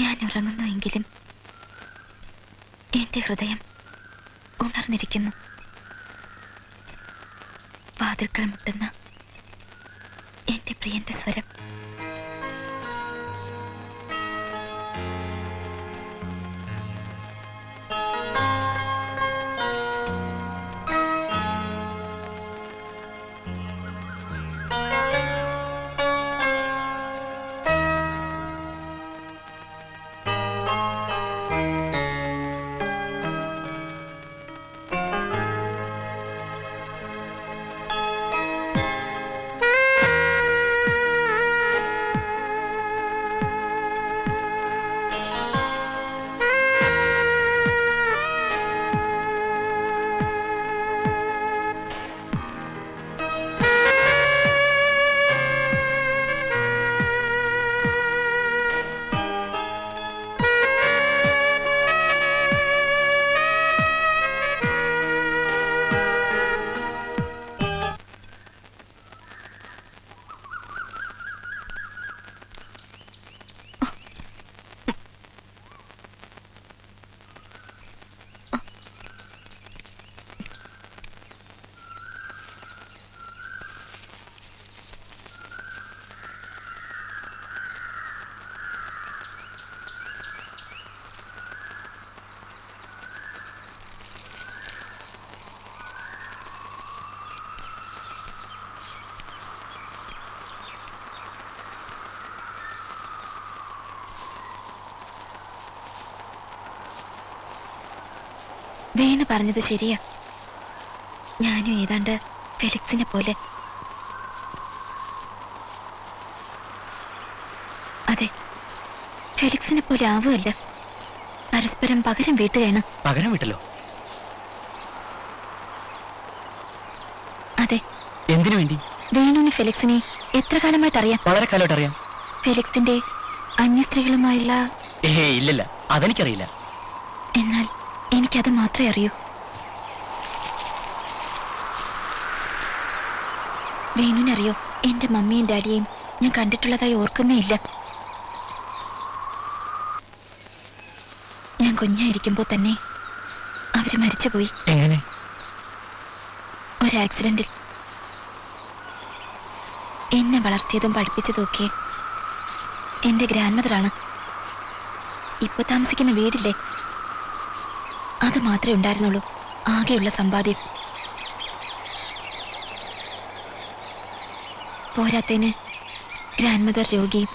ഞാൻ ഉറങ്ങുന്നുവെങ്കിലും എന്റെ ഹൃദയം ഉണർന്നിരിക്കുന്നു. വാതിൽക്കൽ മുട്ടുന്ന എന്റെ പ്രിയന്റെ സ്വരം വേണു പറഞ്ഞത് ശരിയാ. ഞാനും ഏതാണ്ട് ഫെലിക്സിനെ പോലെ. അതെ ഫെലിക്സിനെ പോലെ ആവുമല്ല പരസ്പരം പകരം വീട്ടുകയാണ്. പകരം വിട്ടല്ലോ അതെ. എന്തിനു വേണ്ടി? വേണുവിന് ഫെലിക്സിനെ എത്ര കാലമായിട്ട് അറിയാം? വളരെ കാലമായിട്ട് അറിയാം. ഫെലിക്സിന്റെ അന്യ സ്ത്രീകളുമായുള്ള ഏഹേ ഇല്ലല്ല. അതെനിക്കറിയില്ല. എന്നാൽ എനിക്കത് മാത്രമേ അറിയൂ. വേണുവിനറിയോ എന്റെ മമ്മിയും ഡാഡിയെയും ഞാൻ കണ്ടിട്ടുള്ളതായി ഓർക്കുന്നേ ഇല്ല. ഞാൻ കുഞ്ഞായിരിക്കുമ്പോൾ തന്നെ അവർ മരിച്ചുപോയി. എങ്ങനെ? ഒരു ആക്സിഡന്റിൽ എന്നെ വളർത്തിയതും പഠിപ്പിച്ചതും ഒക്കെ എന്റെ ഗ്രാൻഡ് മദറാണ് ഇപ്പൊ താമസിക്കുന്ന വീടില്ലേ? അത് മാത്രമേ ഉണ്ടായിരുന്നുള്ളൂ. ആകെയുള്ള സമ്പാദ്യം. പോരാത്തേന് ഗ്രാൻഡ് മദർ രോഗിയും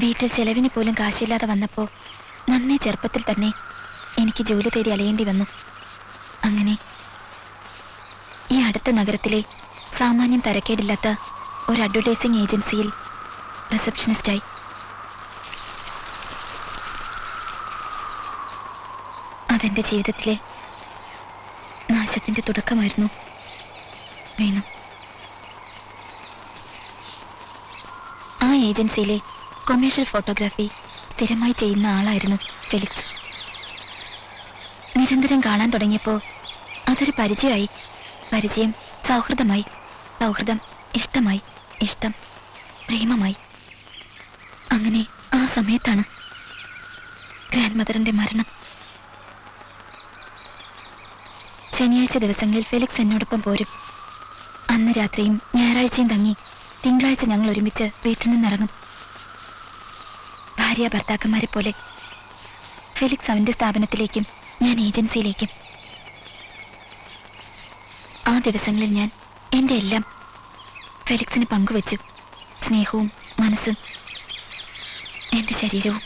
വീട്ടിൽ ചെലവിന് പോലും കാശില്ലാതെ വന്നപ്പോൾ നന്നേ ചെറുപ്പത്തിൽ തന്നെ എനിക്ക് ജോലി തേടി അലയേണ്ടി വന്നു. അങ്ങനെ ഈ അടുത്ത നഗരത്തിലെ സാമാന്യം തരക്കേടില്ലാത്ത ഒരു അഡ്വർടൈസിംഗ് ഏജൻസിയിൽ റിസപ്ഷനിസ്റ്റായി അതെന്റെ ജീവിതത്തിലെ നാശത്തിന്റെ തുടക്കമായിരുന്നു. വേണു. ആ ഏജൻസിയിലെ കൊമേഴ്ഷ്യൽ ഫോട്ടോഗ്രാഫി സ്ഥിരമായി ചെയ്യുന്ന ആളായിരുന്നു ഫെലിക്സ് നിരന്തരം കാണാൻ തുടങ്ങിയപ്പോൾ അതൊരു പരിചയമായി. പരിചയം സൗഹൃദമായി. സൗഹൃദം ഇഷ്ടമായി. ഇഷ്ടം പ്രേമമായി. അങ്ങനെ ആ സമയത്താണ് ഗ്രാൻഡ് മദറിന്റെ മരണം. ശനിയാഴ്ച ദിവസങ്ങളിൽ ഫെലിക്സ് എന്നോടൊപ്പം പോരും. അന്ന് രാത്രിയും ഞായറാഴ്ചയും തങ്ങി തിങ്കളാഴ്ച ഞങ്ങൾ ഒരുമിച്ച് വീട്ടിൽ നിന്നിറങ്ങും. ഭാര്യ ഭർത്താക്കന്മാരെ പോലെ ഫെലിക്സ് അവന്റെ സ്ഥാപനത്തിലേക്കും ഞാൻ ഏജൻസിയിലേക്കും. ആ ദിവസങ്ങളിൽ ഞാൻ എന്റെ എല്ലാം ഫെലിക്സിന് പങ്കുവച്ചു. സ്നേഹവും മനസ്സും എന്റെ ശരീരവും.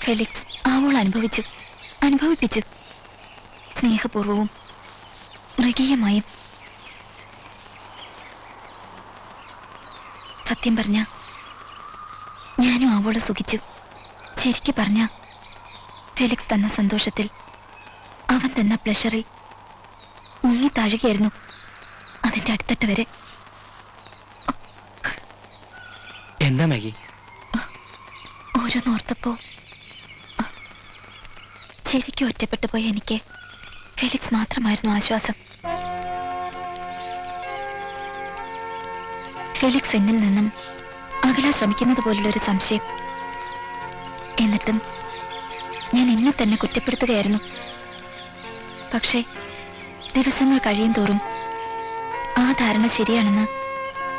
ഫെലിക്സ് ആവോൾ അനുഭവിച്ചു അനുഭവിപ്പിച്ചു. സ്നേഹപൂർവവും മൃഗീയമായും സത്യം പറഞ്ഞ ഞാനും അവളെ സുഖിച്ചു. ശരിക്കു പറഞ്ഞ ഫെലിക്സ് തന്ന സന്തോഷത്തിൽ അവൻ തന്ന പ്ലഷറിൽ മുങ്ങി താഴുകയായിരുന്നു അതിന്റെ അടുത്തട്ട് വരെ. എന്താ മാഗി? ഓരോന്നോർത്തപ്പോ ശരിക്കും ഒറ്റപ്പെട്ടു പോയ എനിക്ക്. ഫെലിക്സ് മാത്രമായിരുന്നു ആശ്വാസം. ഫെലിക്സ് എന്നിൽ നിന്നും അകലാൻ ശ്രമിക്കുന്നത് പോലുള്ള ഒരു സംശയം. എന്നിട്ടും ഞാൻ എന്നെ തന്നെ കുറ്റപ്പെടുത്തുകയായിരുന്നു. പക്ഷേ ദിവസങ്ങൾ കഴിയും തോറും ആ ധാരണ ശരിയാണെന്ന്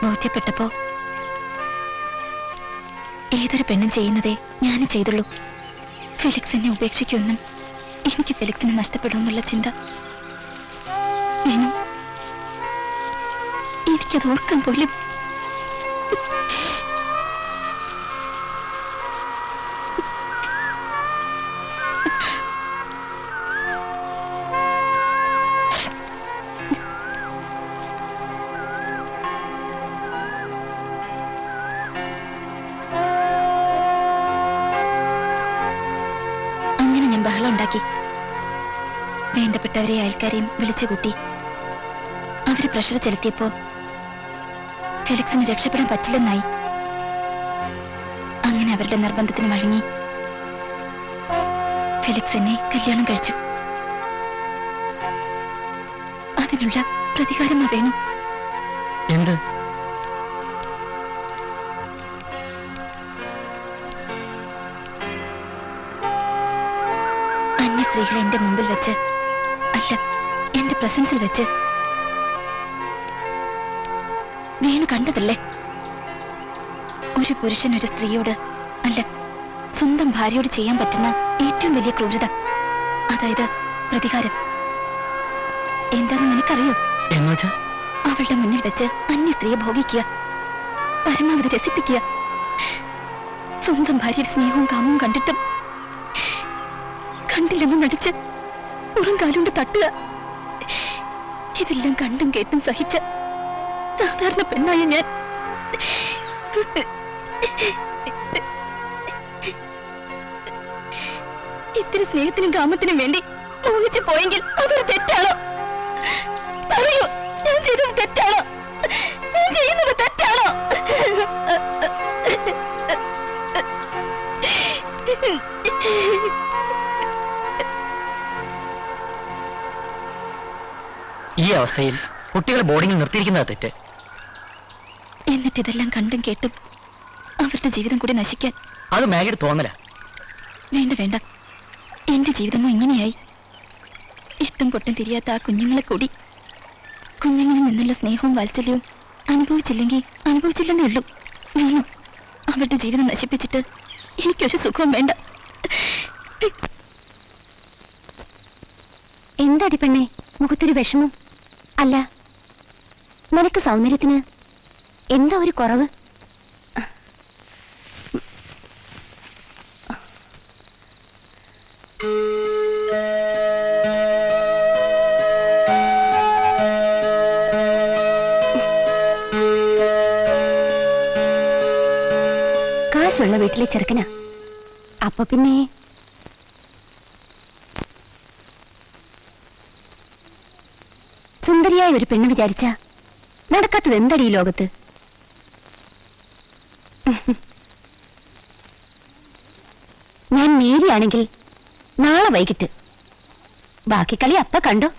ബോധ്യപ്പെട്ടപ്പോ ഏതൊരു പെണ്ണും ചെയ്യുന്നതേ ഞാനും ചെയ്തുള്ളൂ. ഫെലിക്സ് എന്നെ ഉപേക്ഷിക്കുമെന്നും എനിക്ക് ഫെലിക്സിനെ നഷ്ടപ്പെടുമെന്നുള്ള ചിന്ത. എനിക്കത് ഓർക്കാൻ പോലും വേണ്ടപ്പെട്ടവരെ അയൽക്കാരെയും വിളിച്ചുകൂട്ടി അവർ പ്രഷർ ചെലുത്തിയപ്പോ ഫെലിക്സിന് രക്ഷപ്പെടാൻ പറ്റില്ലെന്നായി. അങ്ങനെ അവരുടെ നിർബന്ധത്തിന് വഴങ്ങി ഫെലിക്സ് എന്നെ കല്യാണം കഴിച്ചു. അതിനുള്ള പ്രതികാരം വേണം. എന്ത്? അന്യ സ്ത്രീകളെ എന്റെ മുമ്പിൽ വെച്ച് അല്ല എന്റെ പ്രസൻസിൽ വെച്ച്. വീണ് കണ്ടതല്ലേ? ഒരു പുരുഷൻ ഒരു സ്ത്രീയോട് അല്ല സ്വന്തം ഭാര്യയോട് ചെയ്യാൻ പറ്റുന്ന ഏറ്റവും വലിയ ക്രൂരത. അതായത് പ്രതികാരം. എന്താന്ന് നിനക്കറിയോ? അവളുടെ മുന്നിൽ വെച്ച് അന്യ സ്ത്രീയെ ഭോഗിക്കുക പരമാവധി രസിപ്പിക്കുക. സ്വന്തം ഭാര്യയുടെ സ്നേഹവും കാമവും കണ്ടിട്ടും കണ്ടില്ലെന്ന് നടിച്ച് പുറം കാലുകൊണ്ട് തട്ടുക. ഇതെല്ലാം കണ്ടും കേട്ടും സഹിച്ച സാധാരണ പെണ്ണായ ഞാൻ. ഇത്തിരി സ്നേഹത്തിനും കാമത്തിനും വേണ്ടി മോഹിച്ചു പോയെങ്കിൽ അതൊരു തെറ്റാണോ അവസ്ഥയിൽ കുട്ടികളെ ബോർഡിങ്ങിൽ നിർത്തിയിരിക്കുന്നത് തെറ്റ്. എന്നിട്ട് ഇതെല്ലാം കണ്ടും കേട്ടും അവരുടെ ജീവിതം കൂടി നശിക്കാൻ അത് മാഗിയുടെ തോന്നല. വേണ്ട വേണ്ട. എന്റെ ജീവിതമോ ഇങ്ങനെയായി? എട്ടും പൊട്ടും തിരിയാത്ത ആ കുഞ്ഞുങ്ങളെ കൂടി കുഞ്ഞുങ്ങളിൽ നിന്നുള്ള സ്നേഹവും വാത്സല്യവും അനുഭവിച്ചില്ലെങ്കിൽ അനുഭവിച്ചില്ലെന്നേ ഉള്ളൂ. വേണം? അവരുടെ ജീവിതം നശിപ്പിച്ചിട്ട് എനിക്കൊരു സുഖവും വേണ്ട. എന്താടി പെണ്ണേ? മുഖത്തൊരു വിഷമം. അല്ല നിനക്ക് സൗന്ദര്യത്തിന് എന്താ ഒരു കുറവ്? കാശുള്ള വീട്ടിലെ ചെറുക്കനാ. അപ്പൊ പിന്നെ സുന്ദരിയായ ഒരു പെണ്ണ് വിചാരിച്ച നടക്കാത്തത് എന്തടി ഈ ലോകത്ത്? ഞാൻ നേരിയാണെങ്കിൽ നാളെ വൈകിട്ട്. ബാക്കി കളി അപ്പ കണ്ടോ?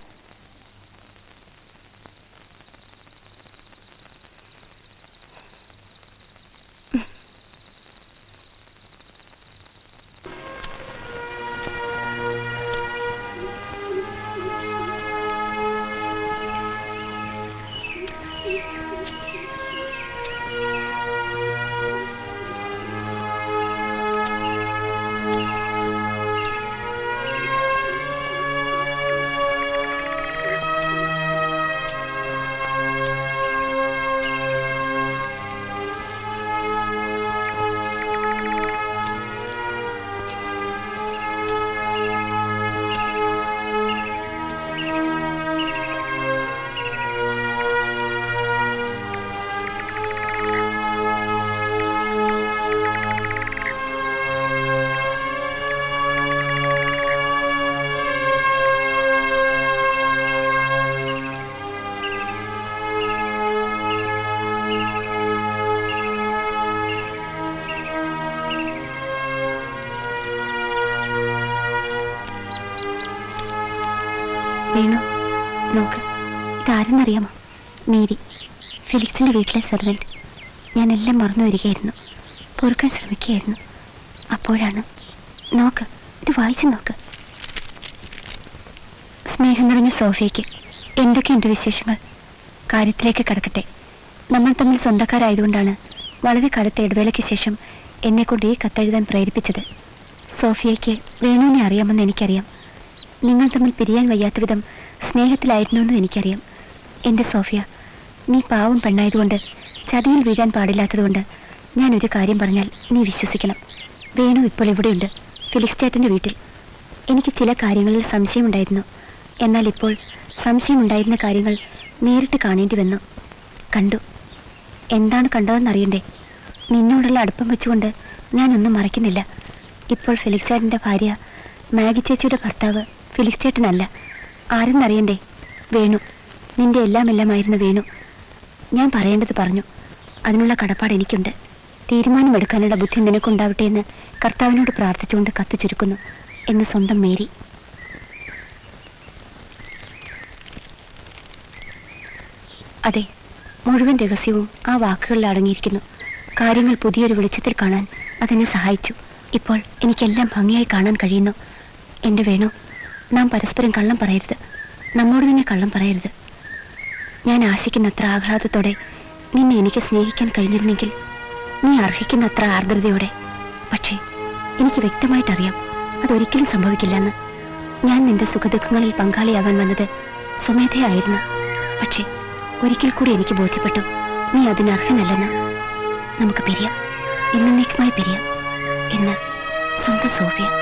വേണു? നോക്ക് ഇതാരെന്നറിയാമോ? മേരി ഫിലിക്സിന്റെ വീട്ടിലെ സെർവന്റ് ഞാൻ എല്ലാം മറന്നു വരികയായിരുന്നു. പൊറുക്കാൻ ശ്രമിക്കുകയായിരുന്നു. അപ്പോഴാണ് നോക്ക് ഇത് വായിച്ചു നോക്ക്. സ്നേഹം നിറഞ്ഞ സോഫിയയ്ക്ക് എന്തൊക്കെയുണ്ട് വിശേഷങ്ങൾ? കാര്യത്തിലേക്ക് കടക്കട്ടെ. നമ്മൾ തമ്മിൽ സ്വന്തക്കാരായതുകൊണ്ടാണ് വളരെ കാലത്തെ ഇടവേളയ്ക്ക് ശേഷം എന്നെക്കൊണ്ട് ഈ കത്തെഴുതാൻ പ്രേരിപ്പിച്ചത്. സോഫിയയ്ക്ക് വേണുവിനെ അറിയാമെന്ന് എനിക്കറിയാം. നിങ്ങൾ തമ്മിൽ പിരിയാൻ വയ്യാത്ത വിധം സ്നേഹത്തിലായിരുന്നുവെന്നും എനിക്കറിയാം. എന്റെ സോഫിയ നീ പാവം പെണ്ണായതുകൊണ്ട് ചതിയിൽ വീഴാൻ പാടില്ലാത്തതുകൊണ്ട് ഞാനൊരു കാര്യം പറഞ്ഞാൽ നീ വിശ്വസിക്കണം. വേണു ഇപ്പോൾ ഇവിടെയുണ്ട് ഫിലിക്സ് ചേട്ടന്റെ വീട്ടിൽ. എനിക്ക് ചില കാര്യങ്ങളിൽ സംശയമുണ്ടായിരുന്നു. എന്നാൽ ഇപ്പോൾ സംശയമുണ്ടായിരുന്ന കാര്യങ്ങൾ നേരിട്ട് കാണേണ്ടി വന്നു കണ്ടു. എന്താണ് കണ്ടതെന്ന് കണ്ടതെന്നറിയണ്ടേ? നിന്നോടുള്ള അടുപ്പം വെച്ചുകൊണ്ട് ഞാനൊന്നും മറയ്ക്കുന്നില്ല. ഇപ്പോൾ ഫിലിക്സ് ചേട്ടന്റെ ഭാര്യ മാഗി ചേച്ചിയുടെ ഭർത്താവ് ഫിലിക്സ് ചേട്ടനല്ല ആരെന്നറിയണ്ടേ? വേണു. നിന്റെ എല്ലാം എല്ലാമായിരുന്നു വേണു. ഞാൻ പറയേണ്ടത് പറഞ്ഞു. അതിനുള്ള കടപ്പാട് എനിക്കുണ്ട്. തീരുമാനമെടുക്കാനുള്ള ബുദ്ധി നിനക്കുണ്ടാവട്ടെ എന്ന് കർത്താവിനോട് പ്രാർത്ഥിച്ചുകൊണ്ട് കത്ത് ചുരുക്കുന്നു എന്ന് സ്വന്തം മേരി. അതെ മുഴുവൻ രഹസ്യവും ആ വാക്കുകളിൽ അടങ്ങിയിരിക്കുന്നു. കാര്യങ്ങൾ പുതിയൊരു വെളിച്ചത്തിൽ കാണാൻ അതെന്നെ സഹായിച്ചു. ഇപ്പോൾ എനിക്കെല്ലാം ഭംഗിയായി കാണാൻ കഴിയുന്നു. എന്റെ വേണു നാം പരസ്പരം കള്ളം പറയരുത്. നമ്മോട് തന്നെ കള്ളം പറയരുത്. ഞാൻ ആശിക്കുന്നത്ര ആഹ്ലാദത്തോടെ നിന്നെ എനിക്ക് സ്നേഹിക്കാൻ കഴിഞ്ഞിരുന്നെങ്കിൽ നീ അർഹിക്കുന്നത്ര ആർദ്രതയോടെ. പക്ഷേ എനിക്ക് വ്യക്തമായിട്ടറിയാം അതൊരിക്കലും സംഭവിക്കില്ലെന്ന്. ഞാൻ നിന്റെ സുഖദുഃഖങ്ങളിൽ പങ്കാളിയാവാൻ വന്നത് സ്വമേധയായിരുന്നു. പക്ഷേ ഒരിക്കൽ കൂടി എനിക്ക് ബോധ്യപ്പെട്ടു നീ അതിനർഹനല്ലെന്ന് നമുക്ക് പിരിയാം. എന്നേക്കുമായി പിരിയാം. എന്ന് സ്വന്തം സോഫിയ.